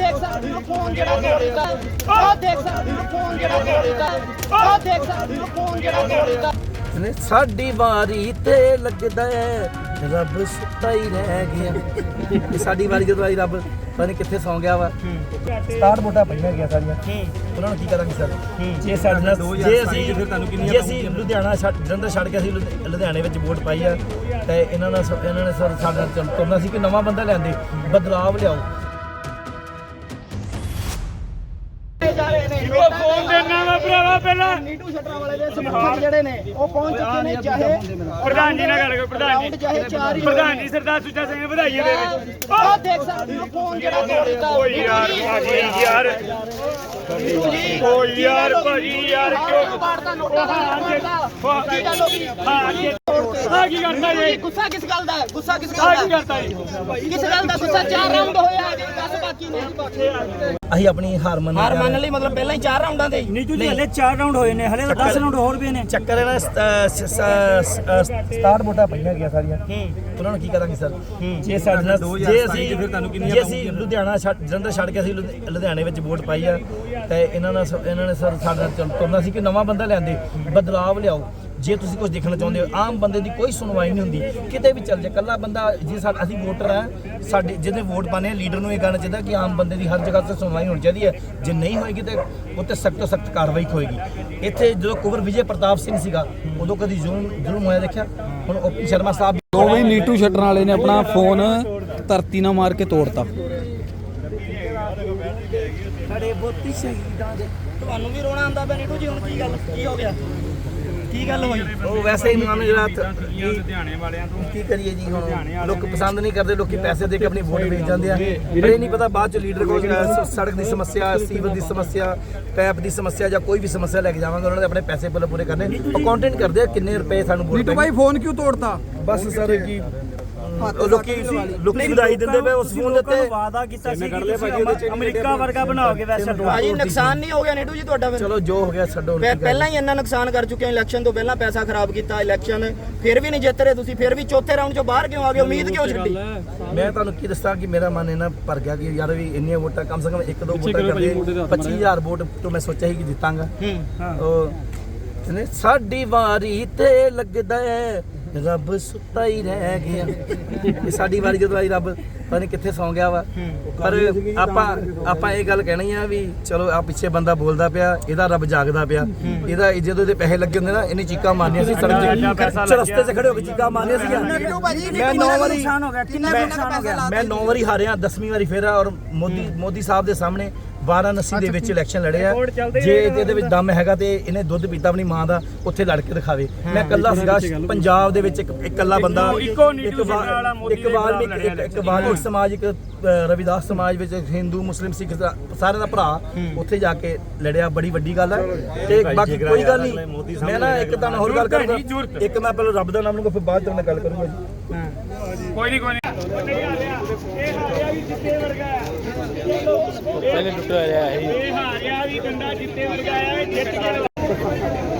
ਦੇਖ ਸਕਦੇ ਹੋ ਫੋਨ ਜਿਹੜਾ ਤੋੜਦਾ ਆਹ ਦੇਖ ਸਕਦੇ ਹੋ ਫੋਨ ਜਿਹੜਾ ਤੋੜਦਾ ਆਹ ਦੇਖ ਸਕਦੇ ਹੋ ਫੋਨ ਜਿਹੜਾ ਤੋੜਦਾ ਨੇ ਸਾਡੀ ਵਾਰੀ ਤੇ ਲੱਗਦਾ ਹੈ ਰੱਬ ਸੁੱਤਾ ਹੀ ਰਹਿ ਗਿਆ। ਇਹ ਸਾਡੀ ਵਾਰੀ ਜਦੋਂ ਆਈ ਰੱਬ ਪਤਾ ਨਹੀਂ ਕਿੱਥੇ ਸੌਂ ਗਿਆ ਵਾ। ਸਟਾਰਟ ਵੋਟਾਂ ਪਈਆਂ ਗਿਆ ਸਾਰੀਆਂ। ਉਹਨਾਂ ਨੂੰ ਕੀ ਕਰਾਂਗੇ ਸਰ? ਜੇ ਸਾਡੇ ਨਾਲ ਜੇ ਅਸੀਂ ਜੇ ਅਸੀਂ ਲੁਧਿਆਣਾ ਛੱਡ ਜਲੰਧਰ ਛੱਡ ਕੇ ਅਸੀਂ ਲੁਧ- ਲੁਧਿਆਣੇ ਵਿੱਚ ਵੋਟ ਪਾਈ ਆ ਤੇ ਇਹਨਾਂ ਨਾਲ ਇਹਨਾਂ ਨੇ ਸਰ ਸਾਡੇ ਤੁਰਨਾ ਸੀ ਕਿ ਨਵਾਂ ਬੰਦਾ ਲਿਆਂਦੇ ਬਦਲਾਵ ਲਿਆਓ। ਰਹੇ ਨੇ ਉਹ ਫੋਨ ਦੇਣਾ ਵਾ ਭਰਾਵਾ ਪਹਿਲਾਂ ਨੀਟੂ ਸ਼ਟਰਾਂ ਵਾਲੇ ਦੇ ਸਮਰਥਕ ਜਿਹੜੇ ਨੇ ਉਹ ਪਹੁੰਚ ਚੁੱਕੇ ਨੇ ਚਾਹੇ ਪ੍ਰਧਾਨ ਜੀ ਨਾਲ ਗੱਲ ਕਰੋ ਪ੍ਰਧਾਨ ਜੀ ਚਾਹੇ ਚਾਰ ਹੀ ਪ੍ਰਧਾਨ ਜੀ ਸਰਦਾਰ ਸੁੱਚਾ ਸਿੰਘ ਨੇ ਵਧਾਈਆਂ ਦੇ ਆਹ ਦੇਖ ਸਕਦੇ ਹੋ ਫੋਨ ਜਿਹੜਾ ਤੋੜਦਾ ਓ ਯਾਰ ਭਾਜੀ ਯਾਰ ਓ ਯਾਰ ਭਾਜੀ ਯਾਰ ਕਿਉਂ ਮਾਰਦਾ ਨੋਟਾਂ ਦਾ ਹੋ ਕੀ ਆ ਕੀ ਕਰਦਾ ਜੀ ਗੁੱਸਾ ਕਿਸ ਗੱਲ ਦਾ? ਹੈ? ਗੁੱਸਾ ਕਿਸ ਆ ਗੱਲ ਕੀ ਦਾ? ਕਰਦਾ ਜੀ ਹੈ? ਕਿਸ ਗੱਲ ਦਾ ਗੁੱਸਾ? ਚਾਰ ਰਾਉਂਡ ਹੋਇਆ ਅਜੇ 10 ਬਾਕੀ ਨੇ। ਅਸੀਂ ਆਪਣੀ ਹਾਰ ਮੰਨ ਹਾਰ ਮੰਨ ਲਈ ਮਤਲਬ ਪਹਿਲਾਂ ਹੀ ਚਾਰ ਰਾਉਂਡਾਂ ਦੇ। ਹੀ ਜੀ ਹਲੇ 4 ਰਾਉਂਡ ਹੋਏ ਨੇ ਹਲੇ 10 ਰਾਉਂਡ ਹੋਰ ਵੀ ਨੇ। ਚੱਕਰ ਹੈ ਨਾ ਸਟਾਰਟ ਵੋਟਾਂ ਪਈਆਂ ਗਿਆ ਸਾਰੀਆਂ। ਉਹਨਾਂ ਨੂੰ ਕੀ ਕਰਾਂਗੇ ਸਰ? ਜੇ ਸਾਡੇ ਨਾਲ ਜੇ ਅਸੀਂ ਜੇ ਅਸੀਂ ਲੁਧਿਆਣਾ ਛੱਡ ਜਲੰਧਰ ਛੱਡ ਕੇ ਅਸੀਂ ਲੁਧ- ਲੁਧਿਆਣੇ ਵਿੱਚ ਵੋਟ ਪਾਈ ਆ ਤੇ ਇਹਨਾਂ ਨਾਲ ਸ- ਇਹਨਾਂ ਨੇ ਸਰ ਸਾਡੇ ਨਾਲ ਤੁਰਨਾ ਸੀ ਕਿ ਨਵਾਂ ਬੰਦਾ ਲਿਆਂਦੇ ਬਦਲਾਵ ਲਿਆਓ। ਜੇ ਤੁਸੀਂ ਕੁਝ ਦੇਖਣਾ ਚਾਹੁੰਦੇ ਹੋ ਆਮ ਬੰਦੇ ਦੀ ਕੋਈ ਸੁਣਵਾਈ ਨਹੀਂ ਹੁੰਦੀ। ਕਿਤੇ ਵੀ ਚੱਲ ਜਾ ਕੱਲਾ ਬੰਦਾ ਜੇ ਸਾ ਅਸੀਂ ਵੋਟਰ ਆ ਸਾਡੇ ਜਿਹਦੇ ਵੋਟ ਪਾਣੇ ਆ ਲੀਡਰ ਨੂੰ ਇਹ ਕਹਿਣਾ ਚਾਹੀਦਾ ਕਿ ਆਮ ਬੰਦੇ ਦੀ ਹਰ ਜਗ੍ਹਾ ਤੇ ਸੁਣਵਾਈ ਹੋਣੀ ਚਾਹੀਦੀ ਹੈ। ਜੇ ਨਹੀਂ ਹੋਏਗੀ ਤੇ ਉੱਤੇ ਸਖਤ ਤੋਂ ਸਖਤ ਕਾਰਵਾਈ ਹੋਏਗੀ। ਇੱਥੇ ਜਦੋਂ ਕੁਵਰ ਵਿਜੇ ਪ੍ਰਤਾਪ ਸਿੰਘ ਸੀਗਾ ਉਦੋਂ ਕਦੀ ਜ਼ੁਲਮ ਜ਼ੁਲਮ ਹੋਇਆ ਦੇਖਿਆ। ਹੁਣ ਓਪੀ ਸ਼ਰਮਾ ਸਾਹਿਬ ਦੋਵੇਂ ਨੀਟੂ ਸ਼ਟਰ ਵਾਲੇ ਨੇ ਆਪਣਾ ਫੋਨ ਧਰਤੀ ਨਾਲ ਮਾਰ ਕੇ ਤੋੜਤਾ। ਸਾਡੇ ਬੋਤੀ ਸ਼ਹੀਦਾਂ ਦੇ ਤੁਹਾਨੂੰ ਵੀ ਰੋਣਾ ਆਉਂਦਾ ਪਿਆ ਨੀਟੂ ਜੀ ਹੁਣ ਕੀ ਗੱਲ ਕੀ ਹੋ ਗਿਆ? ਕੀ ਗੱਲ ਹੋਈ? ਉਹ ਵੈਸੇ ਹੀ ਮਨ ਜਿਹੜਾ ਲੁਧਿਆਣੇ ਵਾਲਿਆਂ ਤੋਂ। ਕੀ ਕਰੀਏ ਜੀ ਹੁਣ? ਲੋਕ ਪਸੰਦ ਨਹੀਂ ਕਰਦੇ ਲੋਕੀ ਪੈਸੇ ਦੇ ਕੇ ਆਪਣੀ ਵੋਟ ਵੇਚ ਜਾਂਦੇ ਆ। ਪਰ ਇਹ ਨਹੀਂ ਪਤਾ ਬਾਅਦ ਚ ਲੀਡਰ ਕੋਲ ਸੜਕ ਦੀ ਸਮੱਸਿਆ ਸੀਵਰ ਦੀ ਸਮੱਸਿਆ ਪੈਪ ਦੀ ਸਮੱਸਿਆ ਜਾਂ ਕੋਈ ਵੀ ਸਮੱਸਿਆ ਲੈ ਕੇ ਜਾਵਾਂਗੇ ਉਹਨਾਂ ਨੇ ਆਪਣੇ ਪੈਸੇ ਪੂਰੇ ਕਰਨੇ। ਅਕਾਊਂਟੈਂਟ ਕਰਦੇ ਆ ਕਿੰਨੇ ਰੁਪਏ ਸਾਨੂੰ ਵੋਟ ਨੀਟੂ ਭਾਈ ਫੋਨ ਕਿਉਂ ਤੋੜਤਾ? ਬਸ ਸਰ ਕੀ ਉਹ ਲੋਕੀ ਲੋਕੀ ਵਧਾਈ ਦਿੰਦੇ ਪਏ ਉਸ ਫੋਨ ਦੇ ਲੋਕਾਂ ਨੂੰ ਉੱਤੇ। ਵਾਅਦਾ ਕੀਤਾ ਸੀ ਕਿ ਤੁਸੀਂ ਅਮਰੀਕਾ ਵਰਗਾ ਬਣਾਓਗੇ ਵੈਸਾ ਭਾਜੀ ਨੁਕਸਾਨ ਨਹੀਂ ਹੋ ਗਿਆ ਨੀਟੂ ਜੀ ਤੁਹਾਡਾ ਫਿਰ। ਚਲੋ ਜੋ ਹੋ ਗਿਆ ਛੱਡੋ ਹੁਣ ਪਹਿ- ਕੀ ਪਹਿਲਾਂ ਹੀ ਇੰਨਾ ਨੁਕਸਾਨ ਕਰ ਚੁੱਕੇ ਹੋ ਇਲੈਕਸ਼ਨ ਤੋਂ ਪਹਿਲਾਂ ਪੈਸਾ ਖਰਾਬ ਕੀਤਾ ਇਲੈਕਸ਼ਨ। ਫਿਰ ਵੀ ਨਹੀਂ ਜਿੱਤ ਰਹੇ ਤੁਸੀਂ ਫਿਰ ਵੀ ਚੌਥੇ ਰਾਉਂਡ ਚੋਂ ਬਾਹਰ ਕਿਉਂ ਆ ਗਏ? ਉਮੀਦ ਕਿਉਂ ਛੱਡੀ? ਕਰਾਂ। ਮੈਂ ਤੁਹਾਨੂੰ ਕੀ ਦੱਸਾਂ ਕਿ ਮੇਰਾ ਮਨ ਇਹਨਾਂ ਭਰ ਗਿਆ ਕਿ ਯਾਰ ਵੀ ਇੰਨੀਆਂ ਵੋਟਾਂ ਕਮ ਸੇ ਕਮ ਇੱਕ ਦੋ ਵੋਟਾਂ ਕਰਦੇ 25000 ਵੋਟ ਤੋਂ ਮੈਂ ਸੋਚਿਆ ਸੀ ਕਿ ਜਿੱਤਾਂਗਾ। ਉਹ ਕਹਿੰਦੇ ਸਾਡੀ ਵਾਰੀ ਤੇ ਲੱਗਦਾ ਹੈ ਰੱਬ ਸੁੱਤਾ ਹੀ ਰਹਿ ਗਿਆ। ਇਹ ਸਾਡੀ ਵਾਰੀ ਜਦੋਂ ਆਈ ਰੱਬ ਪਤਾ ਨਹੀਂ ਕਿੱਥੇ ਸੌਂ ਗਿਆ ਵਾ। ਪਰ ਆਪਾਂ ਆਪਾਂ ਇਹ ਗੱਲ ਕਹਿਣੀ ਆ ਵੀ ਚਲੋ ਆ ਪਿੱਛੇ ਬੰਦਾ ਬੋਲਦਾ ਪਿਆ ਇਹਦਾ ਰੱਬ ਜਾਗਦਾ ਪਿਆ। ਇਹਦਾ ਜਦੋਂ ਇਹਦੇ ਪੈਸੇ ਲੱਗੇ ਹੁੰਦੇ ਨਾ ਇਹਨੇ ਚੀਕਾਂ ਮਾਰਨੀਆਂ ਸੀ ਸੜਕ ਤੇ। ਚਰਸਤੇ 'ਚ ਖੜੇ ਹੋ ਕੇ ਚੀਕਾਂ ਮਾਰਨੀਆਂ ਸੀਗੀਆਂ। ਮੈਂ ਨੌ ਵਾਰੀ ਨੁਕਸਾਨ ਹੋ ਗਿਆ ਕਿੰਨਾ ਨੁਕਸਾਨ ਹੋ ਗਿਆ। ਮੈਂ 9 ਵਾਰੀ ਹਾਰਿਆ 10ਵੀਂ ਵਾਰੀ ਫੇਰਾ ਔਰ ਮੋਦੀ ਮੋਦੀ ਸਾਹਿਬ ਦੇ ਸਾਹਮਣੇ ਵਾਰਾਣਸੀ ਦੇ ਵਿੱਚ ਇਲੈਕਸ਼ਨ ਲੜਿਆ ਜੇ ਇਹਦੇ ਵਿੱਚ ਦਮ ਹੈਗਾ ਤੇ ਇਹਨੇ ਦੁੱਧ ਪੀਤਾ ਆਪਣੀ ਮਾਂ ਦਾ ਉੱਥੇ ਲੜ ਕੇ ਦਿਖਾਵੇ। ਮੈਂ ਇਕੱਲਾ ਸੀਗਾ ਪੰਜਾਬ ਦੇ ਵਿੱਚ ਇੱਕ ਇਕੱਲਾ ਬੰਦਾ ਇੱਕੋ ਨੀਟੂ ਸਿੰਘ ਵਾਲਾ ਮੋਦੀ ਇੱਕ ਦੇ ਵਾਲਮੀਕ ਇੱਕ ਇੱਕ ਵਾਲਮੀਕ ਸਮਾਜ ਇੱਕ ਅ, ਰਵਿਦਾਸ ਸਮਾਜ ਵਿੱਚ ਹਿੰਦੂ ਮੁਸਲਿਮ ਸਿੱਖ ਦਾ- ਸਾਰਿਆਂ ਦਾ ਭਰਾ ਉੱਥੇ ਜਾ ਕੇ ਲੜਿਆ ਬੜੀ ਵੱਡੀ ਗੱਲ ਹੈ ਤੇ ਬਾਕੀ ਕੋਈ ਗੱਲ ਨਹੀਂ। ਮੈਂ ਨਾ ਇੱਕ ਤਾਂ ਹੋਰ ਗੱਲ ਜ਼ਰੂਰਤ। ਇੱਕ ਮੈਂ ਪਹਿਲਾਂ ਰੱਬ ਦਾ ਨਾਮ ਲਊਂਗਾ ਫਿਰ ਬਾਅਦ ਚ ਮੈਂ ਗੱਲ ਕਰੂੰਗਾ ਜੀ। ਕੋਈ ਨਹੀਂ ਕੋਈ ਨਹੀਂ। ਇਹ ਹਾਰਿਆ ਵੀ ਜਿੱਤੇ ਵਰਗਾ ਹੈ। ਪਹਿਲੇ ਟੁੱਟਿਆ ਰਿਹਾ ਹੈ ਇਹ। ਹਾਰਿਆ ਵੀ ਕੰਡਾ ਜਿੱਤੇ ਵਰਗਾ ਹੈ ਇਹ ਜਿੱਤ ਕੇ